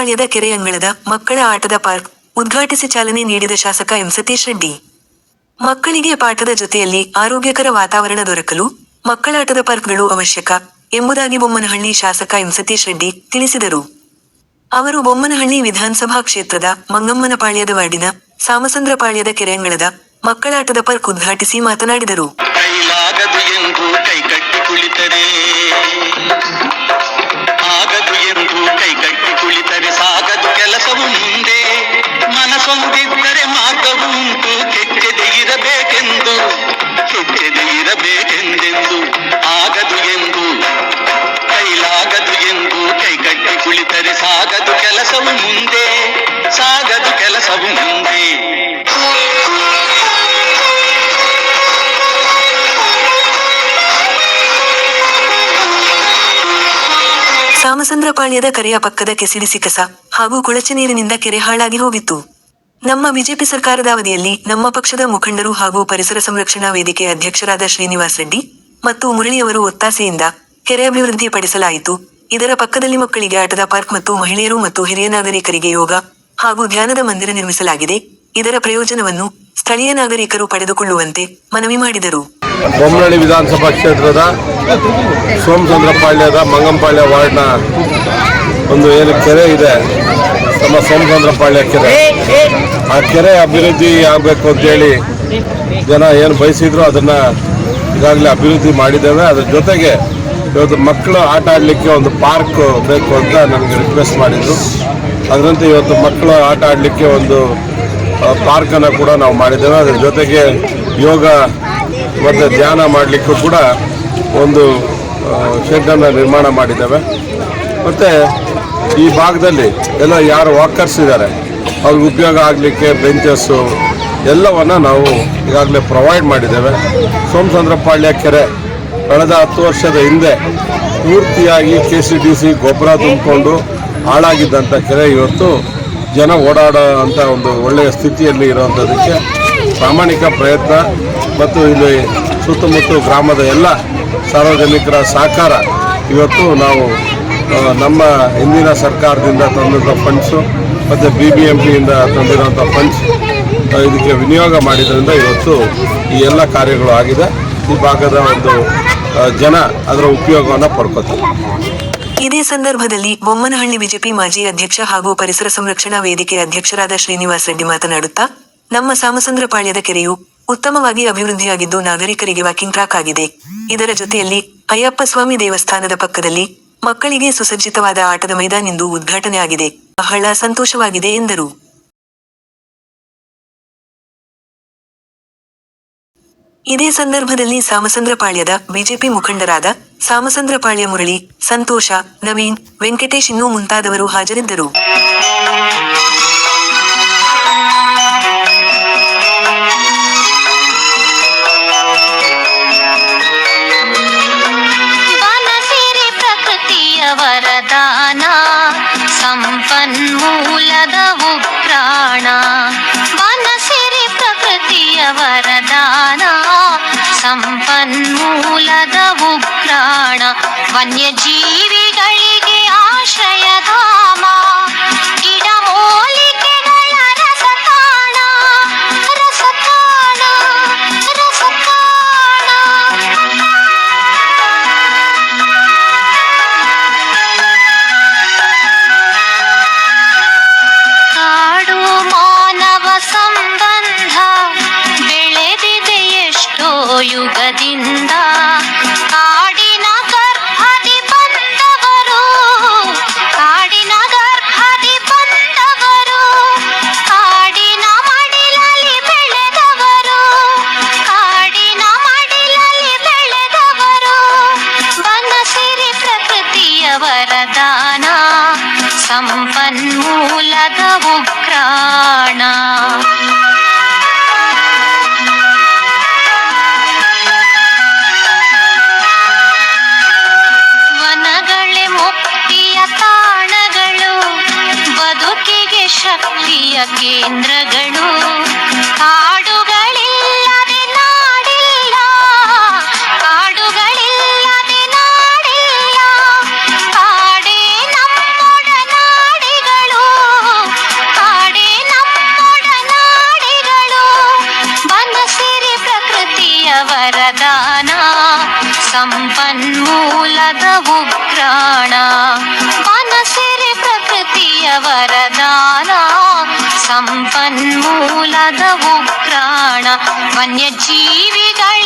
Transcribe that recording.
ಪಾಳ್ಯದ ಕೆರೆ ಅಂಗಳದ ಮಕ್ಕಳ ಆಟದ ಪಾರ್ಕ್ ಉದ್ಘಾಟಿಸಿ ಚಾಲನೆ ನೀಡಿದ ಶಾಸಕ ಎಂ ಸತೀಶ್ ರೆಡ್ಡಿ. ಮಕ್ಕಳಿಗೆ ಪಾಠದ ಜೊತೆಯಲ್ಲಿ ಆರೋಗ್ಯಕರ ವಾತಾವರಣ ದೊರಕಲು ಮಕ್ಕಳಾಟದ ಪಾರ್ಕ್ಗಳು ಅವಶ್ಯಕ ಎಂಬುದಾಗಿ ಬೊಮ್ಮನಹಳ್ಳಿ ಶಾಸಕ ಎಂ ಸತೀಶ್ ರೆಡ್ಡಿ ತಿಳಿಸಿದರು. ಅವರು ಬೊಮ್ಮನಹಳ್ಳಿ ವಿಧಾನಸಭಾ ಕ್ಷೇತ್ರದ ಮಂಗಮ್ಮನಪಾಳ್ಯದ ವಾರ್ಡಿನ ಸಾಮಸಂದ್ರಪಾಳ್ಯದ ಕೆರೆಯಂಗಳದ ಮಕ್ಕಳಾಟದ ಪಾರ್ಕ್ ಉದ್ಘಾಟಿಸಿ ಮಾತನಾಡಿದರು. ಸಾಮಸಂದ್ರಪಾಳ್ಯದ ಕೆರೆಯ ಪಕ್ಕದ ಕೆಸಿಡಿಸಿ ಕಸ ಹಾಗೂ ಕೊಳಚೆ ನೀರಿನಿಂದ ಕೆರೆ ಹಾಳಾಗಿ ಹೋಗಿತ್ತು. ನಮ್ಮ ಬಿಜೆಪಿ ಸರ್ಕಾರದ ಅವಧಿಯಲ್ಲಿ ನಮ್ಮ ಪಕ್ಷದ ಮುಖಂಡರು ಹಾಗೂ ಪರಿಸರ ಸಂರಕ್ಷಣಾ ವೇದಿಕೆ ಅಧ್ಯಕ್ಷರಾದ ಶ್ರೀನಿವಾಸ್ ರೆಡ್ಡಿ ಮತ್ತು ಮುರಳಿಯವರು ಒತ್ತಾಸೆಯಿಂದ ಕೆರೆ ಅಭಿವೃದ್ಧಿ ಪಡಿಸಲಾಯಿತು. ಇದರ ಪಕ್ಕದಲ್ಲಿ ಮಕ್ಕಳಿಗೆ ಆಟದ ಪಾರ್ಕ್ ಮತ್ತು ಮಹಿಳೆಯರು ಮತ್ತು ಹಿರಿಯ ನಾಗರಿಕರಿಗೆ ಯೋಗ ಹಾಗೂ ಧ್ಯಾನದ ಮಂದಿರ ನಿರ್ಮಿಸಲಾಗಿದೆ. ಇದರ ಪ್ರಯೋಜನವನ್ನು ಸ್ಥಳೀಯ ನಾಗರಿಕರು ಪಡೆದುಕೊಳ್ಳುವಂತೆ ಮನವಿ ಮಾಡಿದರು. ಬೊಮ್ಮನಹಳ್ಳಿ ವಿಧಾನಸಭಾ ಕ್ಷೇತ್ರದ ಸೋಮಚಂದ್ರಪಾಳ್ಯದ ಮಂಗಂಪಾಳ್ಯ ವಾರ್ಡ್ನ ಒಂದು ಏನು ಕೆರೆ ಇದೆ. ನಮ್ಮ ಸೋಮಚಂದ್ರಪಾಳ್ಯ ಕೆರೆ. ಆ ಕೆರೆ ಅಭಿವೃದ್ಧಿ ಆಗಬೇಕು ಅಂತೇಳಿ ಜನ ಏನು ಬಯಸಿದ್ರು ಅದನ್ನು ಈಗಾಗಲೇ ಅಭಿವೃದ್ಧಿ ಮಾಡಿದ್ದೇವೆ. ಅದ್ರ ಜೊತೆಗೆ ಇವತ್ತು ಮಕ್ಕಳು ಆಟ ಆಡಲಿಕ್ಕೆ ಒಂದು ಪಾರ್ಕ್ ಬೇಕು ಅಂತ ನನಗೆ ರಿಕ್ವೆಸ್ಟ್ ಮಾಡಿದ್ರು. ಅದರಂತೆ ಇವತ್ತು ಮಕ್ಕಳು ಆಟ ಆಡಲಿಕ್ಕೆ ಒಂದು ಪಾರ್ಕನ್ನು ಕೂಡ ನಾವು ಮಾಡಿದ್ದೇವೆ. ಅದರ ಜೊತೆಗೆ ಯೋಗ ಮತ್ತು ಧ್ಯಾನ ಮಾಡಲಿಕ್ಕೂ ಕೂಡ ಒಂದು ಶೆಡ್ಡನ್ನು ನಿರ್ಮಾಣ ಮಾಡಿದ್ದೇವೆ. ಮತ್ತು ಈ ಭಾಗದಲ್ಲಿ ಎಲ್ಲ ಯಾರು ವಾಕರ್ಸ್ ಇದ್ದಾರೆ, ಅವ್ರಿಗೆ ಉಪಯೋಗ ಆಗಲಿಕ್ಕೆ ಬೆಂಚಸ್ಸು ಎಲ್ಲವನ್ನು ನಾವು ಈಗಾಗಲೇ ಪ್ರೊವೈಡ್ ಮಾಡಿದ್ದೇವೆ. ಸೋಮಚಂದ್ರಪಾಳ್ಯ ಕೆರೆ ಕಳೆದ ಹತ್ತು ವರ್ಷದ ಹಿಂದೆ ಪೂರ್ತಿಯಾಗಿ ಕೆ ಸಿ ಡಿ ಸಿ ಗೊಬ್ಬರ ತುಂಬಿಕೊಂಡು ಹಾಳಾಗಿದ್ದಂಥ ಕೆರೆ ಇವತ್ತು ಜನ ಓಡಾಡೋ ಅಂತ ಒಂದು ಒಳ್ಳೆಯ ಸ್ಥಿತಿಯಲ್ಲಿ ಇರುವಂಥದ್ದಕ್ಕೆ ಪ್ರಾಮಾಣಿಕ ಪ್ರಯತ್ನ ಮತ್ತು ಇಲ್ಲಿ ಸುತ್ತಮುತ್ತ ಗ್ರಾಮದ ಎಲ್ಲ ಸಾರ್ವಜನಿಕರ ಸಹಕಾರ ಇವತ್ತು ನಾವು ನಮ್ಮ ಹಿಂದಿನ ಸರ್ಕಾರದಿಂದ ತಂದಿರುವ ಫಂಡ್ಸು ಮತ್ತು ಬಿ ಬಿ ಎಂ ಪಿಯಿಂದ ತಂದಿರುವಂಥ ಫಂಡ್ಸ್ ಇದಕ್ಕೆ ವಿನಿಯೋಗ ಮಾಡಿದ್ರಿಂದ ಇವತ್ತು ಈ ಎಲ್ಲ ಕಾರ್ಯಗಳು ಆಗಿದೆ. ಈ ಭಾಗದ ಒಂದು ಜನ ಅದರ ಉಪಯೋಗವನ್ನು ಪಡ್ಕೋತಾರೆ. ಇದೇ ಸಂದರ್ಭದಲ್ಲಿ ಬೊಮ್ಮನಹಳ್ಳಿ ಬಿಜೆಪಿ ಮಾಜಿ ಅಧ್ಯಕ್ಷ ಹಾಗೂ ಪರಿಸರ ಸಂರಕ್ಷಣಾ ವೇದಿಕೆ ಅಧ್ಯಕ್ಷರಾದ ಶ್ರೀನಿವಾಸ್ ರೆಡ್ಡಿ ಮಾತನಾಡುತ್ತಾ, ನಮ್ಮ ಸಾಮಸಂದ್ರಪಾಳ್ಯದ ಕೆರೆಯು ಉತ್ತಮವಾಗಿ ಅಭಿವೃದ್ಧಿಯಾಗಿದ್ದು ನಾಗರಿಕರಿಗೆ ವಾಕಿಂಗ್ ಟ್ರಾಕ್ ಆಗಿದೆ. ಇದರ ಜೊತೆಯಲ್ಲಿ ಅಯ್ಯಪ್ಪ ಸ್ವಾಮಿ ದೇವಸ್ಥಾನದ ಪಕ್ಕದಲ್ಲಿ ಮಕ್ಕಳಿಗೆ ಸುಸಜ್ಜಿತವಾದ ಆಟದ ಮೈದಾನಿಂದು ಉದ್ಘಾಟನೆ ಆಗಿದೆ ಬಹಳ ಸಂತೋಷವಾಗಿದೆ ಎಂದರು. ಇದೇ ಸಂದರ್ಭದಲ್ಲಿ ಸಾಮಸಂದ್ರಪಾಳ್ಯದ ಬಿಜೆಪಿ ಮುಖಂಡರಾದ ಸಾಮಸಂದ್ರಪಾಳ್ಯ ಮುರಳಿ ಸಂತೋಷ ನವೀನ್ ವೆಂಕಟೇಶ್ ಇನ್ನೂ ಮುಂತಾದವರು ಹಾಜರಿದ್ದರು. ಸಂಪನ್ಮೂಲದ ಉಗ್ರಾಣ ವನ್ಯಜೀವಿಗಳಿಗೆ ಆಶ್ರಯಧಾಮ ಯುಗದಿಂದ ಕಾಡಿನ ಗರ್ಭದಿ ಬಂದವರು, ಕಾಡಿನ ಗರ್ಭದಿ ಬಂದವರು, ಕಾಡಿನ ಮಡಿಲಲ್ಲಿ ಬೆಳೆದವರು, ಕಾಡಿನ ಮಡಿಲಲ್ಲಿ ಬೆಳೆದವರು. ಬನಸಿರಿ ಪ್ರಕೃತಿಯ ವರದಾನ ಸಂಪನ್ಮೂಲದ ಗಜಕೇಂದ್ರಗಳು ಕಾಡುಗಳಿಲ್ಲದೆ ನಾಡಿಲ್ಲ ಕಾಡುಗಳಿಲ್ಲದೆ ನಾಡಿಲ್ಲ, ಕಾಡೇ ನಮ್ಮೊಡನಾಡಿಗಳು ಕಾಡೇ ನಮ್ಮೊಡನಾಡಿಗಳು ಬಂದ ಸಿರಿ ಪ್ರಕೃತಿಯ ವರದಾನ ಸಂಪನ್ಮೂಲದ ಉಗ್ರ സമ്പന്മൂലത ഉക്രാണ വന്യജീവികൾ